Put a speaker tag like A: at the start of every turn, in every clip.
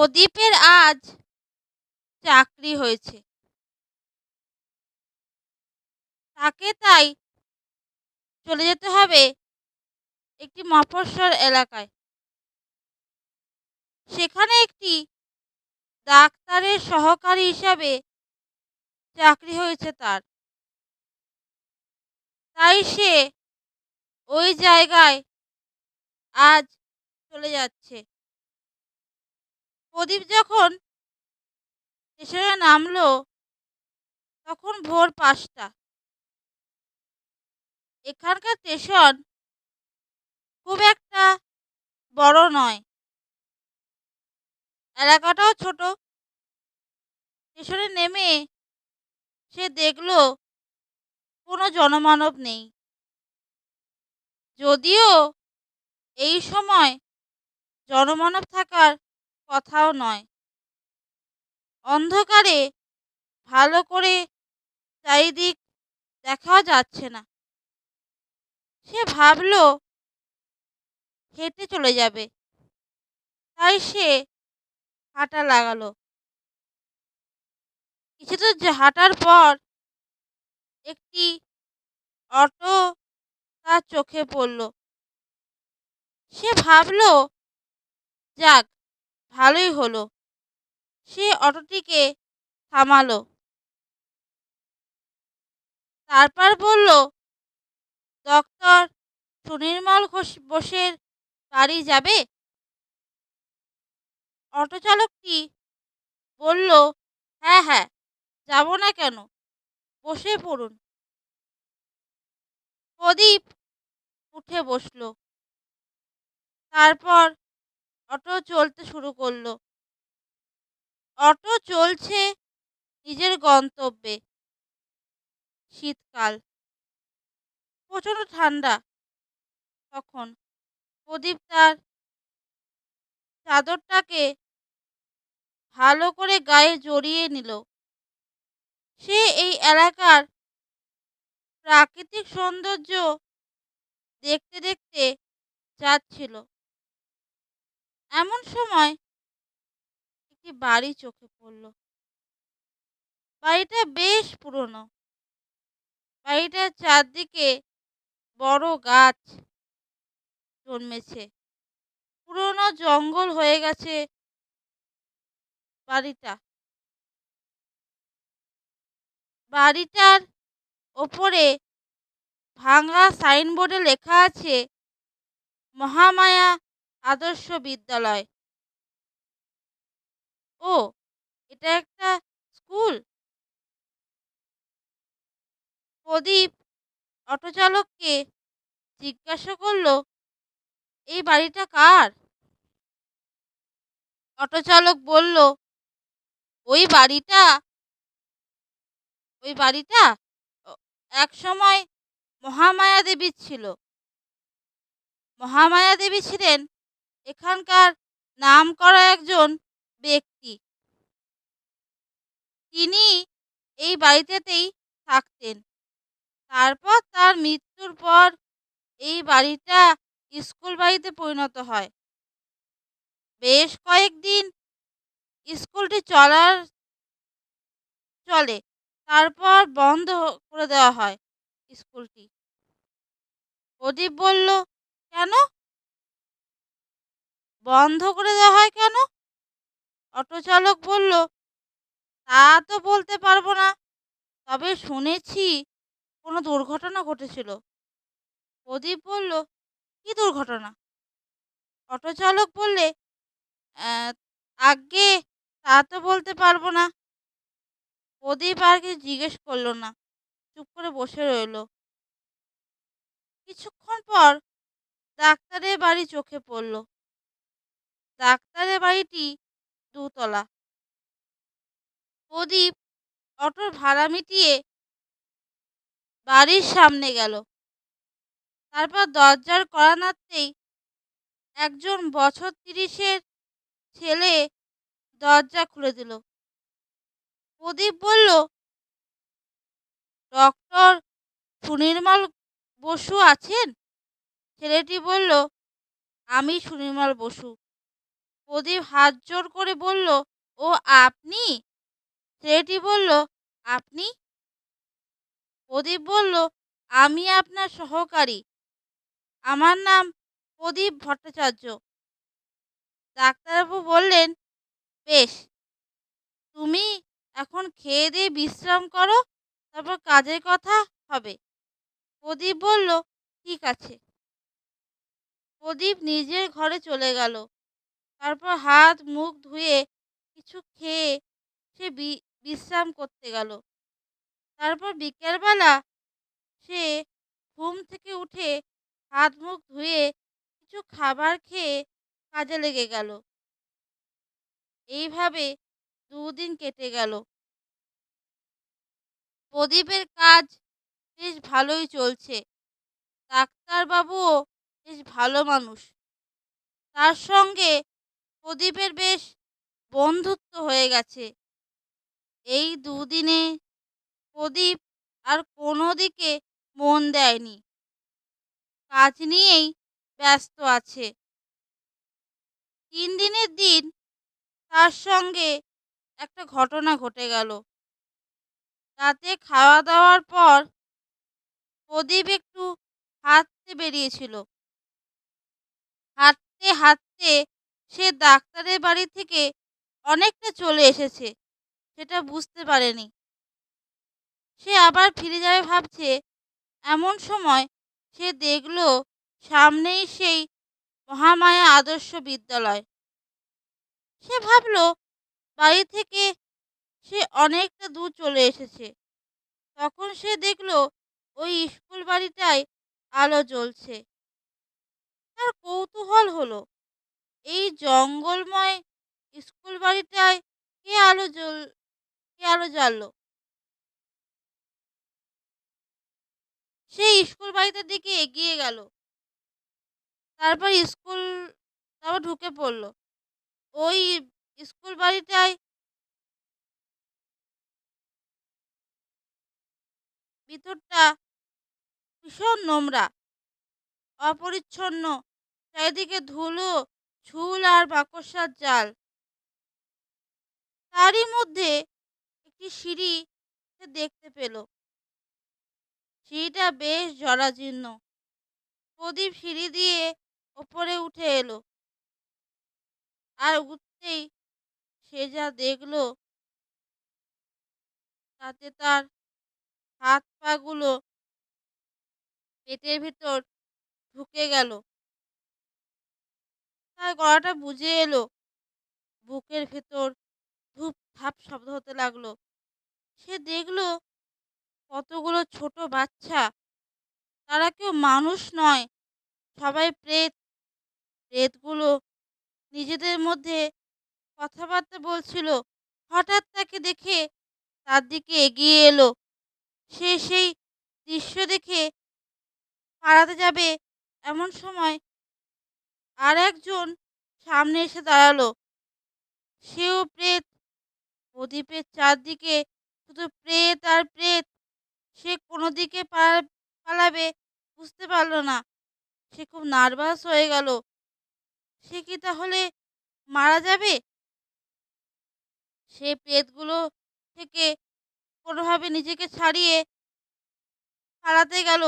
A: প্রদীপের আজ চাকরি হয়েছে। তাকে তাই চলে যেতে হবে একটি মফস্বল এলাকায়। সেখানে একটি ডাক্তারের সহকারী হিসাবে চাকরি হয়েছে তার। তাই সে ওই জায়গায় আজ চলে যাচ্ছে। প্রদীপ যখন স্টেশনে নামলো, তখন ভোর পাঁচটা। এখানকার স্টেশন খুব একটা বড় নয়। এলাকাটাও ছোট। স্টেশনে নেমে সে দেখল, কোনো জনমানব নেই। যদিও এই সময় জনমানব থাকার কথাও নয়। অন্ধকারে ভালো করে চারিদিক দেখাও যাচ্ছে না। সে ভাবল, হেঁটে চলে যাবে। তাই সে হাঁটা লাগালো। কিছু তো হাঁটার পর একটি অটো তার চোখে পড়ল। সে ভাবল, যাক ভালোই হলো। সে অটোটিকে থামালো। তারপর বলল, ডক্টর সুনির্মল ঘোষ বোসের বাড়ি যাবে? অটো চালকটি বলল হ্যাঁ হ্যাঁ যাব না কেন? বসে পড়ুন। প্রদীপ উঠে বসল। তারপর অটো চলতে শুরু করল। অটো চলছে নিজের গন্তব্যে। শীতকাল। প্রচণ্ড ঠান্ডা। তখন প্রদীপ তার চাদরটাকে ভালো করে গায়ে জড়িয়ে নিল। সে এই এলাকার প্রাকৃতিক সৌন্দর্য দেখতে দেখতে যাচ্ছিল। এমন সময় একটি বাড়ি চোখে পড়ল। বাড়িটা বেশ পুরনো। বাড়িটার চারদিকে বড় গাছ জন্মেছে। পুরনো জঙ্গল হয়ে গেছে বাড়িটা। বাড়িটার ওপরে ভাঙা সাইনবোর্ডে লেখা আছে, মহামায়া আদর্শ বিদ্যালয়। ও, এটা একটা স্কুল? প্রদীপ অটো চালককে জিজ্ঞাসা করল, এই বাড়িটা কার? অটো চালক বলল, ওই বাড়িটা ওই বাড়িটা এক সময় মহামায়া দেবীর ছিল। মহামায়া দেবী ছিলেন এখানকার নাম করা একজন ব্যক্তি। তিনি এই বাড়িতেতেই থাকতেন। তারপর তার মৃত্যুর পর এই বাড়িটা স্কুল বাড়িতে পরিণত হয়। বেশ কয়েকদিন স্কুলটি চলার চলে, তারপর বন্ধ করে দেওয়া হয় স্কুলটি। প্রদীপ বলল, কেন? বন্ধ করে দেওয়া হয় কেন? অটো চালক বলল, তা তো বলতে পারব না। তবে শুনেছি কোনো দুর্ঘটনা ঘটেছিল। প্রদীপ বলল, কি দুর্ঘটনা? অটো চালক বললে আগে তা তো বলতে পারব না। প্রদীপ আর কি জিজ্ঞেস করল না, চুপ করে বসে রইল। কিছুক্ষণ পর ডাক্তারের বাড়ি চোখে পড়ল। ডাক্তারের বাড়িটি দুতলা। প্রদীপ অটোর ভাড়া মিটিয়ে বাড়ির সামনে গেল। তারপর দরজার কড়া নাড়তেই একজন বছর তিরিশের ছেলে দরজা খুলে দিল। প্রদীপ বলল, ডক্টর সুনির্মল বসু আছেন? ছেলেটি বলল, আমি সুনির্মল বসু। প্রদীপ হাত জোর করে বলল, ও আপনি? ছেলেটি বলল, আপনি? প্রদীপ বলল, আমি আপনার সহকারী। আমার নাম প্রদীপ ভট্টাচার্য। ডাক্তারবাবু বললেন, বেশ, তুমি এখন খেয়ে দিয়ে বিশ্রাম করো, তারপর কাজের কথা হবে। প্রদীপ বলল, ঠিক আছে। প্রদীপ নিজের ঘরে চলে গেল। তারপর হাত, মুখ ধুয়ে কিছু খেয়ে সে বিশ্রাম করতে গেল। তারপর বিকেলবেলা সে ঘুম থেকে উঠে হাত, মুখ ধুয়ে কিছু খাবার খেয়ে কাজে লেগে গেল। এইভাবে দুদিন কেটে গেল। প্রদীপের কাজ বেশ ভালোই চলছে। ডাক্তারবাবুও বেশ ভালো মানুষ। তার সঙ্গে প্রদীপের বেশ বন্ধুত্ব হয়ে গেছে। এই দুদিনে প্রদীপ আর কোনো দিকে মন দেয়নি। কাজ নিয়েই ব্যস্ত আছে। তিন দিনের দিন তার সঙ্গে একটা ঘটনা ঘটে গেল। রাতে খাওয়া দাওয়ার পর প্রদীপ একটু হাঁটতে বেরিয়েছিল। হাঁটতে হাঁটতে সে ডাক্তারের বাড়ি থেকে অনেকটা চলে এসেছে, সেটা বুঝতে পারেনি। সে আবার ফিরে যাবে ভাবছে, এমন সময় সে দেখল সামনেই সেই মহামায়া আদর্শ বিদ্যালয়। সে ভাবল, বাড়ি থেকে সে অনেকটা দূর চলে এসেছে। তখন সে দেখল, ওই স্কুল বাড়িটায় আলো জ্বলছে। তার কৌতূহল হলো। এই জঙ্গলময় স্কুল বাড়িটায় কে আলো জ্বল, কে আলো জ্বাললো? সে স্কুল বাড়িটার দিকে এগিয়ে গেল। তারপর স্কুল, তারপর ঢুকে পড়ল। ওই স্কুল বাড়িটায় ভিতরটা ভীষণ নোংরা, অপরিচ্ছন্ন, চারিদিকে ধুলো ঝুল আর বাকসার জাল। তারই মধ্যে একটি সিঁড়ি দেখতে পেল। সিঁড়িটা বেশ জরাজীর্ণ। প্রদীপ সিঁড়ি দিয়ে ওপরে উঠে এলো। আর উঠতেই সে যা দেখল, তাতে তার হাত পাগুলো পেটের ভিতর ঢুকে গেল। তার গলাটা বুঝে এলো। বুকের ভেতর ধূপ ধাপ শব্দ হতে লাগল। সে দেখল কতগুলো ছোট বাচ্চা। তারা কেউ মানুষ নয়, সবাই প্রেত। প্রেতগুলো নিজেদের মধ্যে কথাবার্তা বলছিল। হঠাৎ তাকে দেখে তার দিকে এগিয়ে এলো। সে সেই দৃশ্য দেখে পাড়াতে যাবে এমন সময় আর একজন সামনে এসে দাঁড়াল। সেও প্রেত, প্রদীপের চারদিকে শুধু প্রেত আর প্রেত। সে কোনো দিকে পালাবে বুঝতে পারল না। সে খুব নার্ভাস হয়ে গেল। সে কি তাহলে মারা যাবে? সে প্রেতগুলো থেকে কোনোভাবে নিজেকে ছাড়িয়ে পালাতে গেল,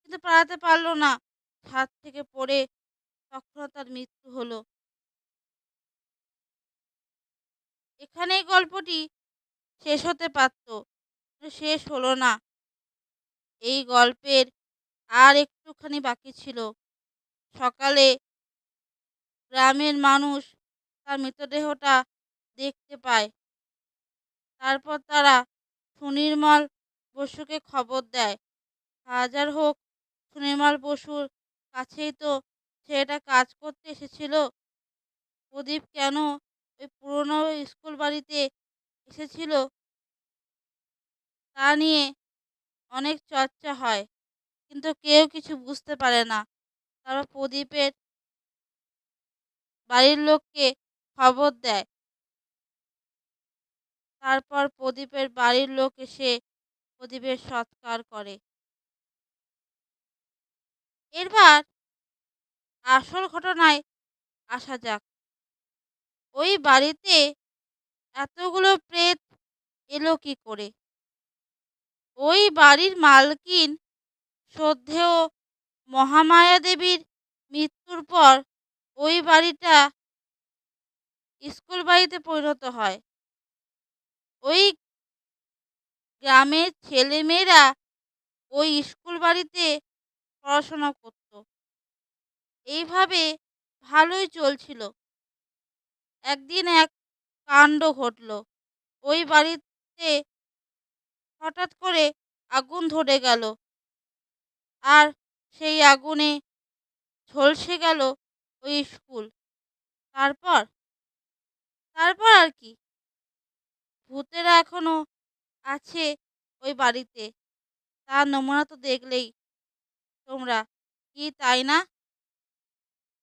A: কিন্তু পালাতে পারল না। ছাদ থেকে পড়ে তখনও তার মৃত্যু হলো। এখানেই গল্পটি শেষ হতে পারত। শেষ হলো না। এই গল্পের আর একটুখানি বাকি ছিল। সকালে গ্রামের মানুষ তার মৃতদেহটা দেখতে পায়। তারপর তারা সুনির্মল বসুকে খবর দেয়। হাজার হোক সুনির্মল বসুর কাছেই তো ছেলেটা কাজ করতে এসেছিল? প্রদীপ কেন ওই পুরনো স্কুল বাড়িতে এসেছিল? তা নিয়ে অনেক চর্চা হয়, কিন্তু কেউ কিছু বুঝতে পারে না। তারপর প্রদীপের বাড়ির লোককে খবর দেয়। তারপর প্রদীপের বাড়ির লোক এসে প্রদীপের সৎকার করে। এরবার আসল ঘটনায় আসা যাক। ওই বাড়িতে এতগুলো প্রেত এলো কি করে? ওই বাড়ির মালকিন শ্রদ্ধেয় মহামায়া দেবীর মৃত্যুর পর ওই বাড়িটা স্কুল বাড়িতে পরিণত হয়। ওই গ্রামের ছেলেমেয়েরা ওই স্কুল বাড়িতে পড়াশোনা করত। এইভাবে ভালোই চলছিল। একদিন এক কাণ্ড ঘটল। ওই বাড়িতে হঠাৎ করে আগুন ধরে গেল। আর সেই আগুনে ঝলসে গেল ওই স্কুল। তারপর? তারপর আর কি? ভূতেরা এখনও আছে ওই বাড়িতে। তার নমুনা তো দেখলেই তোমরা। কি, তাই না?